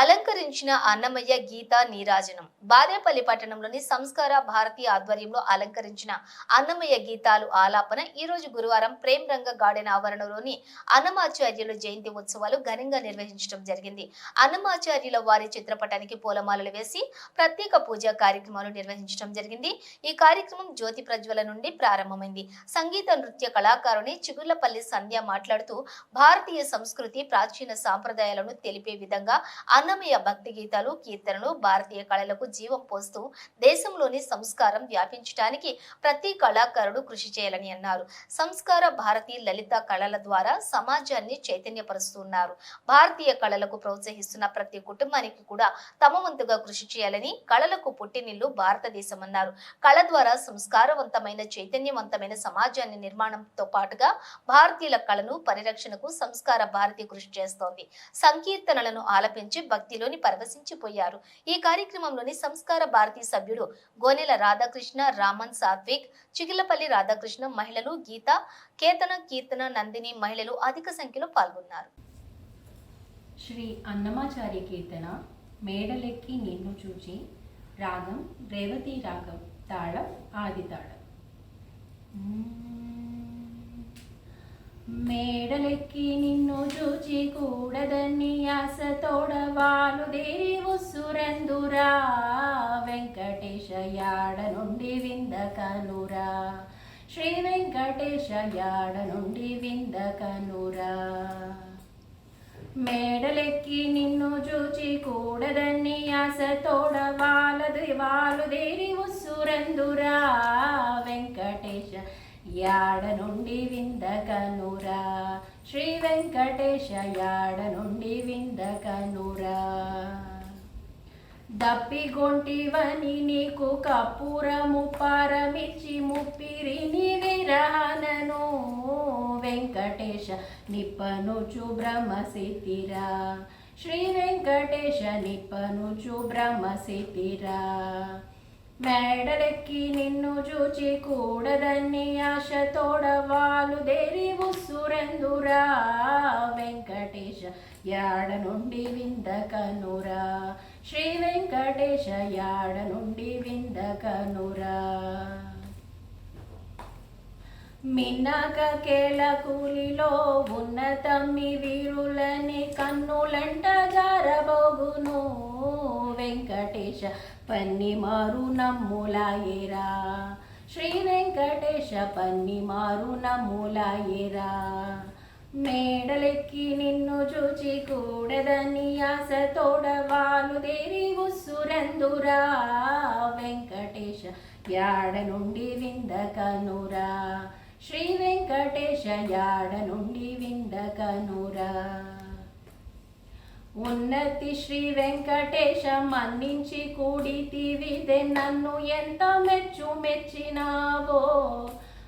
అలంకరించిన అన్నమయ్య గీత నీరాజనం. బాదేపల్లి పట్టణంలోని సంస్కార భారతి ఆధ్వర్యంలో అలంకరించిన అన్నమయ్య గీతాలు ఆలాపన ఈ రోజు గురువారం ప్రేమ్ రంగ గార్డెన్ ఆవరణలోని అన్నమాచార్యుల జయంతి ఉత్సవాలు ఘనంగా నిర్వహించడం జరిగింది. అన్నమాచార్యుల వారి చిత్రపటానికి పూలమాలలు వేసి ప్రత్యేక పూజా కార్యక్రమాలు నిర్వహించడం జరిగింది. ఈ కార్యక్రమం జ్యోతి ప్రజ్వల నుండి ప్రారంభమైంది. సంగీత నృత్య కళాకారుని చిగుళ్ళపల్లి సంధ్య మాట్లాడుతూ భారతీయ సంస్కృతి ప్రాచీన సాంప్రదాయాలను తెలిపే విధంగా అన్నమయ్య భక్తి గీతాలు కీర్తనలు భారతీయ కళలకు జీవం పోస్తూ దేశంలోని సంస్కారం వ్యాపించడానికి ప్రతి కళాకారుడు కృషి చేయాలని అన్నారు. సంస్కార భారతి లలిత కళల ద్వారా సమాజాన్ని చైతన్యపరుస్తున్నారు. భారతీయ కళలకు ప్రోత్సహిస్తున్న ప్రతి కుటుంబానికి కూడా తమ వంతుగా కృషి చేయాలని కళలకు పుట్టినిల్లు భారతదేశం అన్నారు. కళ ద్వారా సంస్కారవంతమైన చైతన్యవంతమైన సమాజాన్ని నిర్మాణంతో పాటుగా భారతీయుల కళను పరిరక్షణకు సంస్కార భారతి కృషి చేస్తోంది. సంకీర్తనలను ఆలపించి భక్తిలోని పరవశించిపోయారు. ఈ కార్యక్రమంలోని సంస్కార భారతి సభ్యుడు గోనెల రాధాకృష్ణ రామన్ సాత్విక్ చిగిలపల్లి రాధాకృష్ణ మహిళలు గీత కేతన కీర్తన నందిని మహిళలు అధిక సంఖ్యలో పాల్గొన్నారు. శ్రీ అన్నమాచార్య కీర్తన మేడలెక్కి నిన్ను చూచి రాగం రేవతి రాగం తాళం ఆది తాళం. మేడలెక్కి నిన్ను చూచి కూడదని ఆశతోడ వాలుదేరి ఉస్సురందురా? వెంకటేశ యాడ నుండి వింద కనురా శ్రీ వెంకటేశ యాడ నుండి విందకనురా? మేడలెక్కి నిన్ను చూచి కూడదని ఆశతోడ వాలదు వాలుదేరి ఉస్సురందురా? వెంకటేశ యాడ నుండి విందకనురా? శ్రీ వెంకటేశ యాడ నుండి విందకనురా? దప్పిగొంటివని నీకు కపూరము పారమిచ్చి ముప్పిరిని విరానను వెంకటేశ నిప్పనుచు బ్రహ్మసితిరా శ్రీ వెంకటేశ నిప్పనుచు బ్రహ్మసితిరా మేడలెక్కి నిన్ను చూచి కూడదన్ని ఆశ తోడవాలు దేవి ఉస్సురెందురా? వెంకటేశ యాడ నుండి వింద కనురా శ్రీ వెంకటేశ యాడ నుండి వింద కనురా మిన్నక కేల కూలిలో ఉన్న తమ్మి వీరులని కన్నులంట వెంకటేశ పన్ని మారు నమ్ములాయేరా. శ్రీ వెంకటేశ పన్ని మారు నమ్ములాయేరా. మేడలెక్కి నిన్ను చూచి కూడదని ఆశతోడ వాలుదేరి ఉస్సురందురా. వెంకటేశ యాడ నుండి విందకనురా శ్రీ వెంకటేశ యాడ నుండి విందకనురా ఉన్నతి శ్రీ వెంకటేశ మన్నించి కూడితివిదే నన్ను ఎంత మెచ్చు మెచ్చినావో.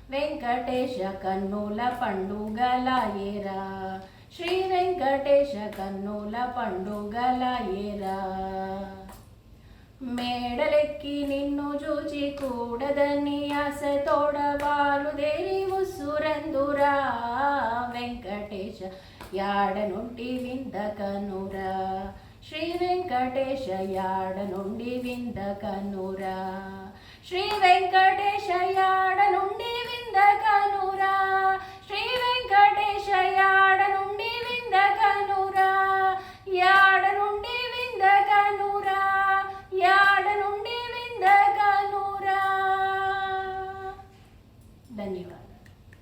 వెంకటేశ కన్నుల పండుగలాయేరా శ్రీ వెంకటేశ కన్నుల పండుగలాయేరా మేడలెక్కి నిన్ను చూచి కూడదని ఆశ ఆశతోడ వాలుదేరి ఉసురందురా. వెంకటేశ యాడ నుండి విందకనురా శ్రీ వెంకటేశ యాడ నుండి విందకనురా శ్రీ వెంకటేశ యాడ నుండి విందకనురా